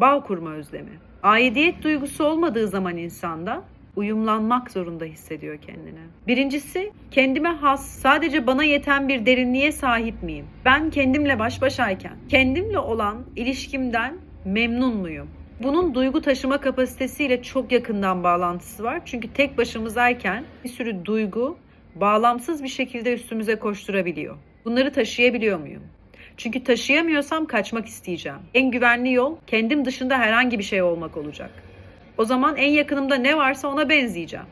Bağ kurma özlemi. Aidiyet duygusu olmadığı zaman insanda uyumlanmak zorunda hissediyor kendini. Birincisi kendime has, sadece bana yeten bir derinliğe sahip miyim? Ben kendimle baş başayken kendimle olan ilişkimden memnun muyum? Bunun duygu taşıma kapasitesiyle çok yakından bağlantısı var. Çünkü tek başımızayken bir sürü duygu bağlamsız bir şekilde üstümüze koşturabiliyor. Bunları taşıyabiliyor muyum? Çünkü taşıyamıyorsam kaçmak isteyeceğim. En güvenli yol kendim dışında herhangi bir şey olmak olacak. O zaman en yakınımda ne varsa ona benzeyeceğim.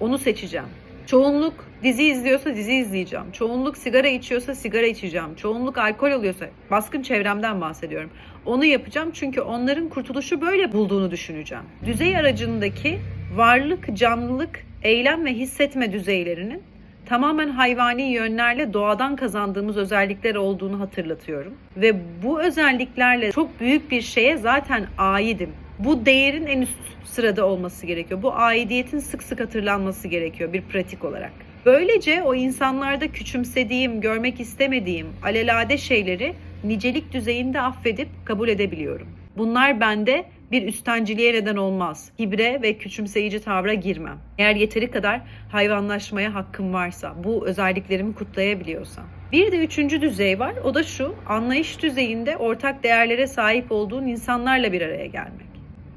Onu seçeceğim. Çoğunluk dizi izliyorsa dizi izleyeceğim. Çoğunluk sigara içiyorsa sigara içeceğim. Çoğunluk alkol oluyorsa baskın çevremden bahsediyorum. Onu yapacağım çünkü onların kurtuluşu böyle bulduğunu düşüneceğim. Düzey aracındaki varlık, canlılık, eylem ve hissetme düzeylerinin tamamen hayvani yönlerle doğadan kazandığımız özellikler olduğunu hatırlatıyorum. Ve bu özelliklerle çok büyük bir şeye zaten aidim. Bu değerin en üst sırada olması gerekiyor. Bu aidiyetin sık sık hatırlanması gerekiyor bir pratik olarak. Böylece o insanlarda küçümsediğim, görmek istemediğim alelade şeyleri nicelik düzeyinde affedip kabul edebiliyorum. Bunlar bende bir üstenciliğe neden olmaz. Hibre ve küçümseyici tavra girmem. Eğer yeteri kadar hayvanlaşmaya hakkım varsa, bu özelliklerimi kutlayabiliyorsam. Bir de üçüncü düzey var. O da şu, anlayış düzeyinde ortak değerlere sahip olduğun insanlarla bir araya gelmek.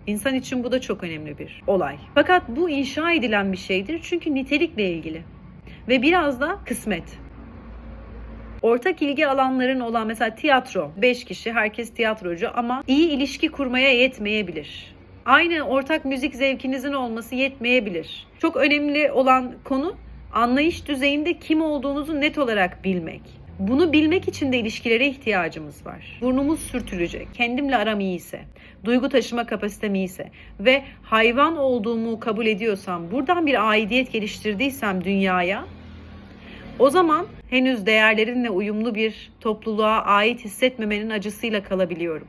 İnsan için bu da çok önemli bir olay. Fakat bu inşa edilen bir şeydir çünkü nitelikle ilgili. Ve biraz da kısmet. Ortak ilgi alanların olan mesela tiyatro. 5 kişi herkes tiyatrocu ama iyi ilişki kurmaya yetmeyebilir. Aynı ortak müzik zevkinizin olması yetmeyebilir. Çok önemli olan konu anlayış düzeyinde kim olduğunuzu net olarak bilmek. Bunu bilmek için de ilişkilere ihtiyacımız var. Burnumuz sürtülecek, kendimle aram iyiyse, duygu taşıma kapasitem iyiyse ve hayvan olduğumu kabul ediyorsam, buradan bir aidiyet geliştirdiysem dünyaya, o zaman henüz değerlerinle uyumlu bir topluluğa ait hissetmemenin acısıyla kalabiliyorum.